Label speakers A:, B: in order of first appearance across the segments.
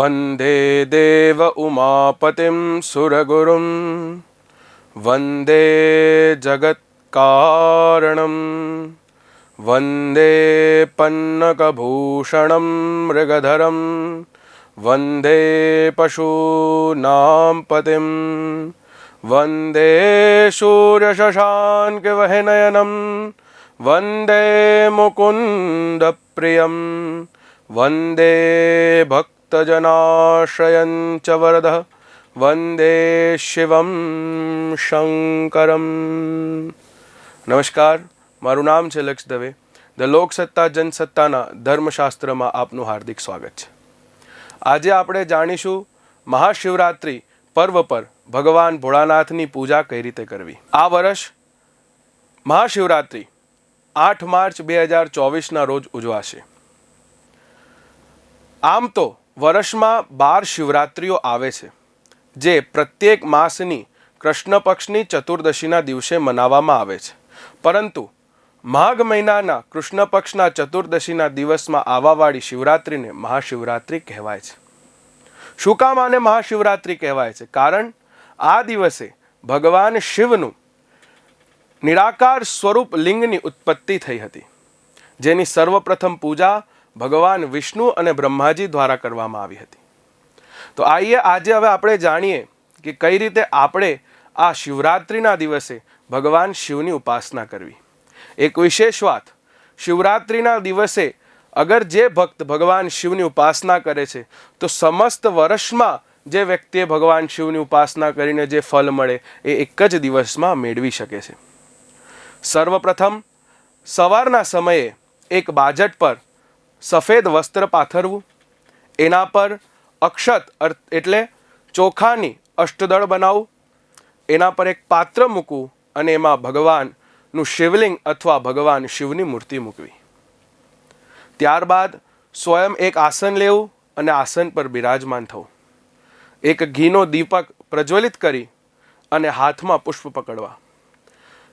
A: વંદે દેવ ઉમાપતિમ સુરગુરુમ વંદે જગત્કારણમ વંદે मृगधरं। મૃગધરમ વંદે પશૂનાં वन्दे વંદે वन्दे વંદે મુકુन्दપ્રિયમ વંદે ભક્તજનાશ્રયં च વરદः વંદે શિવમ શંકરમ નમસ્કાર મારું નામ છે લક્ષ દવે ધ લોકસત્તા જનસત્તાના ધર્મશાસ્ત્રમાં આપનું હાર્દિક સ્વાગત છે આજે આપણે જાણીશું મહાશિવરાત્રિ પર્વ પર ભગવાન ભોળાનાથની પૂજા કઈ રીતે કરવી આ વર્ષ મહાશિવરાત્રિ આઠ માર્ચ બે હજાર ચોવીસના રોજ ઉજવાશે આમ તો વર્ષમાં બાર શિવરાત્રિઓ આવે છે, જે પ્રત્યેક માસની કૃષ્ણ પક્ષની ચતુર્દશીના દિવસે મનાવવામાં આવે છે. પરંતુ માઘ મહિનાના કૃષ્ણ પક્ષના ચતુર્દશીના દિવસમાં આવવાવાળી શિવરાત્રિને મહાશિવરાત્રિ કહેવાય છે. શું કામ આને મહાશિવરાત્રિ કહેવાય છે? કારણ આ દિવસે ભગવાન શિવનું નિરાકાર સ્વરૂપ લિંગની ઉત્પત્તિ થઈ હતી, જેની સર્વપ્રથમ પૂજા ભગવાન વિષ્ણુ અને બ્રહ્માજી દ્વારા કરવામાં આવી હતી. તો આઈએ આજે હવે આપણે જાણીએ કે કઈ રીતે આપણે આ શિવરાત્રિના દિવસે ભગવાન શિવની ઉપાસના કરવી. એક વિશેષ વાત, શિવરાત્રિના દિવસે અગર જે ભક્ત ભગવાન શિવની ઉપાસના કરે છે, તો સમસ્ત વર્ષમાં જે વ્યક્તિએ ભગવાન શિવની ઉપાસના કરીને જે ફલ મળે, એ એક જ દિવસમાં મેળવી શકે છે. સર્વપ્રથમ, સવારના સમયે એક બાજટ પર સફેદ વસ્ત્ર પાથરવું, એના પર અક્ષત એટલે ચોખાની અષ્ટદળ બનાવવું, એના પર એક પાત્ર મૂકવું અને એમાં ભગવાનનું શિવલિંગ અથવા ભગવાન શિવની મૂર્તિ મૂકવી. ત્યારબાદ સ્વયં એક આસન લેવું અને આસન પર બિરાજમાન થવું. એક ઘીનો દીપક પ્રજ્વલિત કરી અને હાથમાં પુષ્પ પકડવા.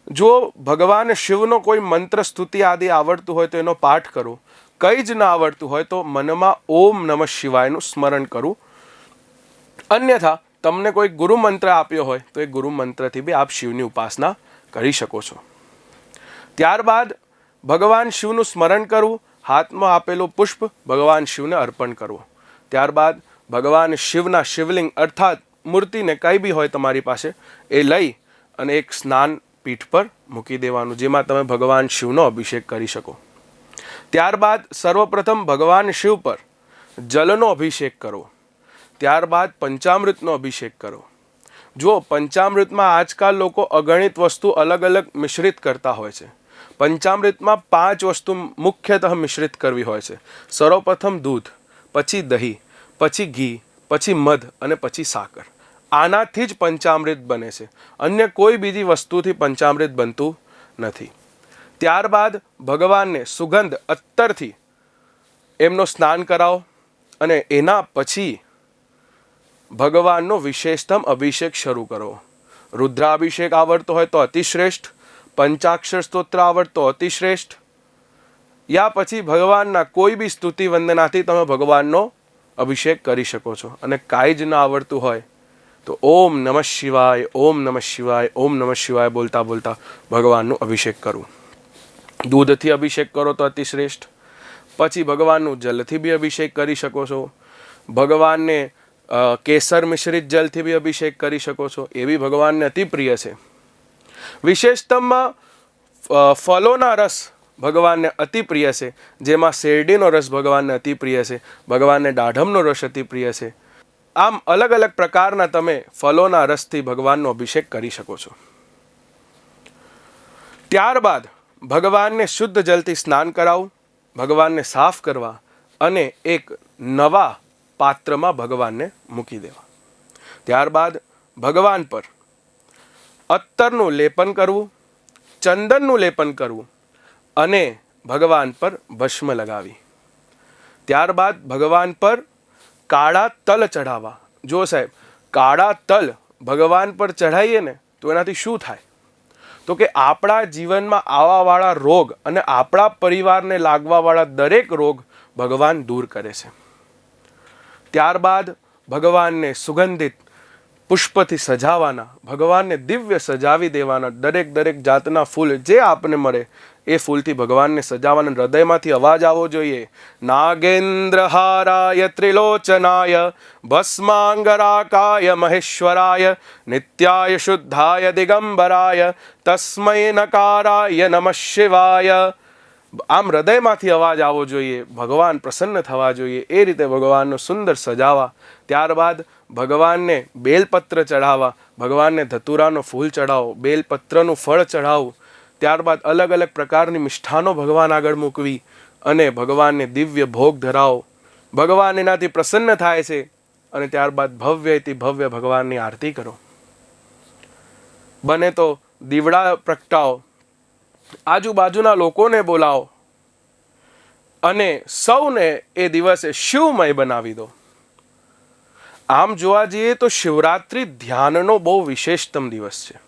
A: જો ભગવાન શિવનો કોઈ મંત્ર સ્તુતિ આદિ આવડતું હોય તો એનો પાઠ કરો કંઈ જ ના આવડતું હોય તો મનમાં ઓમ નમઃ શિવાયનું સ્મરણ કરવું અન્યથા, તમને કોઈ ગુરુ મંત્ર આપ્યો હોય, તો એ ગુરુ મંત્રથી બી આપ શિવની ઉપાસના કરી શકો છો. ત્યારબાદ, ભગવાન શિવનું સ્મરણ કરવું હાથમાં આપેલું પુષ્પ ભગવાન શિવને અર્પણ કરવું ત્યારબાદ, ભગવાન શિવના શિવલિંગ અર્થાત મૂર્તિને કંઈ બી હોય તમારી પાસે, એ લઈ અને એક સ્નાન પીઠ પર મૂકી દેવાનું, જેમાં તમે ભગવાન શિવનો અભિષેક કરી શકો. ત્યારબાદ સર્વપ્રથમ ભગવાન શિવ પર જલનો અભિષેક કરો. ત્યારબાદ પંચામૃતનો અભિષેક કરો. જો પંચામૃતમાં આજકાલ લોકો અગણિત વસ્તુ અલગ અલગ મિશ્રિત કરતા હોય છે. પંચામૃતમાં પાંચ વસ્તુ મુખ્યતઃ મિશ્રિત કરવી હોય છે. સર્વપ્રથમ દૂધ, પછી દહીં, પછી ઘી, પછી મધ અને પછી સાકર. આનાથી જ પંચામૃત બને છે. અન્ય કોઈ બીજી વસ્તુથી પંચામૃત બનતું નથી. ત્યારબાદ ભગવાનને સુગંધ અત્તરથી એમનો સ્નાન કરાવો અને એના પછી ભગવાનનો વિશેષતમ અભિષેક શરૂ કરો. રુદ્રાભિષેક આવડતો હોય તો અતિશ્રેષ્ઠ, પંચાક્ષર સ્તોત્ર આવડતો અતિશ્રેષ્ઠ. યા પછી ભગવાનના કોઈ બી સ્તુતિ વંદનાથી તમે ભગવાનનો અભિષેક કરી શકો છો. અને કાંઈ જ ના આવડતું હોય તો ઓમ નમઃ શિવાય, ઓમ નમઃ શિવાય, ઓમ નમઃ શિવાય બોલતા બોલતા ભગવાનનું અભિષેક કરવું દૂધથી અભિષેક કરો તો અતિશ્રેષ્ઠ. પછી ભગવાનનું જલથી બી અભિષેક કરી શકો છો. ભગવાનને કેસર મિશ્રિત જલથી બી અભિષેક કરી શકો છો. એ બી ભગવાનને અતિ પ્રિય છે. વિશેષતમમાં ફલોના રસ ભગવાનને અતિ પ્રિય છે. જેમાં શેરડીનો રસ ભગવાનને અતિ પ્રિય છે. ભગવાનને દાઢમનો રસ અતિ પ્રિય છે. આમ અલગ અલગ પ્રકારના તમે ફલોના રસથી ભગવાનનો અભિષેક કરી શકો છો. ત્યારબાદ ભગવાનને શુદ્ધ જલથી સ્નાન કરાવું, ભગવાનને સાફ કરવા અને એક નવા પાત્રમાં ભગવાનને મૂકી દેવા. ત્યારબાદ ભગવાન પર અત્તરનું લેપન કરવું, ચંદનનું લેપન કરવું અને ભગવાન પર ભસ્મ લગાવી. ત્યારબાદ ભગવાન પર કાળા તલ ચઢાવવા. જો સાહેબ, કાળા તલ ભગવાન પર ચઢાવીએ ને તો એનાથી શું થાય? તો કે આપણા જીવનમાં આવવાવાળા રોગ અને આપણા પરિવારને લાગવાવાળા દરેક રોગ ભગવાન દૂર કરે છે. ત્યારબાદ ભગવાનને સુગંધિત પુષ્પથી સજાવવાના ભગવાનને દિવ્ય સજાવી દેવાના દરેક દરેક જાતના ફૂલ જે આપને મળે એ ફૂલથી ભગવાનને સજાવાના હૃદયમાંથી અવાજ આવવો જોઈએ. નાગેન્દ્રહારાય ત્રિલોચનાય, ભસ્માંગરાકાય, મહેશ્વરાય, નિત્યાય શુદ્ધાય, દિગંબરાય તસ્મૈ નકારાય, નમ શિવાય. આમ હૃદયમાંથી અવાજ આવવો જોઈએ, ભગવાન પ્રસન્ન થવા જોઈએ, એ રીતે ભગવાનનું સુંદર સજાવા. ત્યારબાદ ભગવાનને બેલપત્ર ચઢાવવા, ભગવાનને ધતુરાનો ફૂલ ચઢાવો, બેલપત્રનું ફળ ચઢાવવું ત્યારબાદ અલગ અલગ પ્રકારની મિષ્ઠાનો ભગવાન આગળ મૂકવી અને ભગવાનને દિવ્ય ભોગ ધરાવો. ભગવાન એનાથી પ્રસન્ન થાય છે અને ત્યારબાદ ભવ્યથી ભવ્ય ભગવાનની આરતી કરો. બને તો દીવડા પ્રગટાવો. આજુબાજુના લોકોને બોલાવો અને સૌને એ દિવસે શિવમય બનાવી દો. આમ જોવા જઈએ તો શિવરાત્રિ ધ્યાનનો બહુ વિશેષતમ દિવસ છે.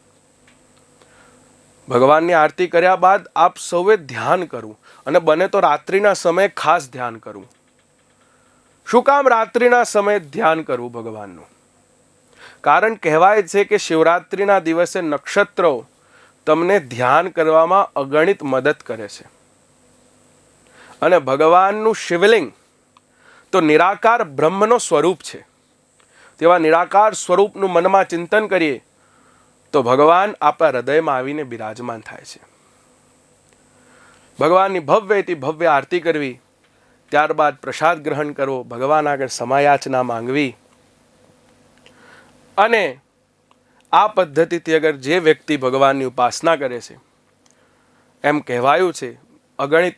A: ભગવાનની આરતી કર્યા બાદ આપ સૌએ ધ્યાન કરવું અને બને તો રાત્રિના સમયે ખાસ ધ્યાન કરવું શું કામ રાત્રિના સમયે ધ્યાન કરવું ભગવાનનું? કારણ કહેવાય છે કે શિવરાત્રિના દિવસે નક્ષત્રો તમને ધ્યાન કરવામાં અગણિત મદદ કરે છે. અને ભગવાનનું શિવલિંગ તો નિરાકાર બ્રહ્મનો સ્વરૂપ છે. તેવા નિરાકાર સ્વરૂપનું મનમાં ચિંતન કરીએ તો ભગવાન આપણા હૃદયમાં આવીને બિરાજમાન થાય છે. ભગવાનની ભવ્યથી ભવ્ય આરતી કરવી, ત્યારબાદ પ્રસાદ ગ્રહણ કરવો, ભગવાન આગળ સમાયાચના માંગવી. અને આ પદ્ધતિથી અગર જે વ્યક્તિ ભગવાનની ઉપાસના કરે છે, એમ કહેવાયું છે, અગણિત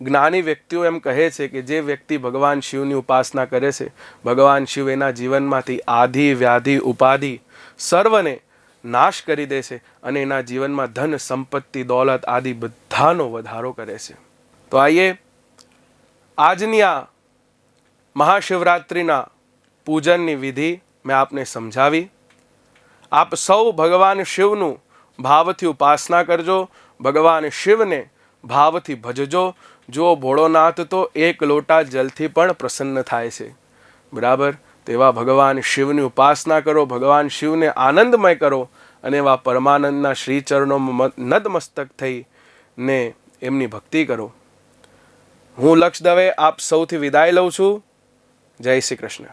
A: જ્ઞાની વ્યક્તિઓ એમ કહે છે કે જે વ્યક્તિ ભગવાન શિવની ઉપાસના કરે છે, ભગવાન શિવ એના જીવનમાંથી આધિ, વ્યાધિ, ઉપાધિ સર્વને નાશ કરી દે છે અને એના જીવનમાં ધન, સંપત્તિ, દોલત આદિ બધાનો વધારો કરે છે. તો આઈએ આજની આ મહાશિવરાત્રિના પૂજનની વિધિ મેં આપને સમજાવી. આપ સૌ ભગવાન શિવનું ભાવથી ઉપાસના કરજો, ભગવાન શિવને ભાવથી ભજજો. જો ભોળોનાથ તો એક લોટા જલથી પણ પ્રસન્ન થાય છે. બરાબર? તેવા ભગવાન શિવની ઉપાસના કરો, ભગવાન શિવને આનંદમય કરો અને એવા પરમાનંદના શ્રીચરણોમાં નદમસ્તક થઈ ને એમની ભક્તિ કરો. હું લક્ષ દવે આપ સૌથી વિદાય લઉં છું. જય શ્રી કૃષ્ણ.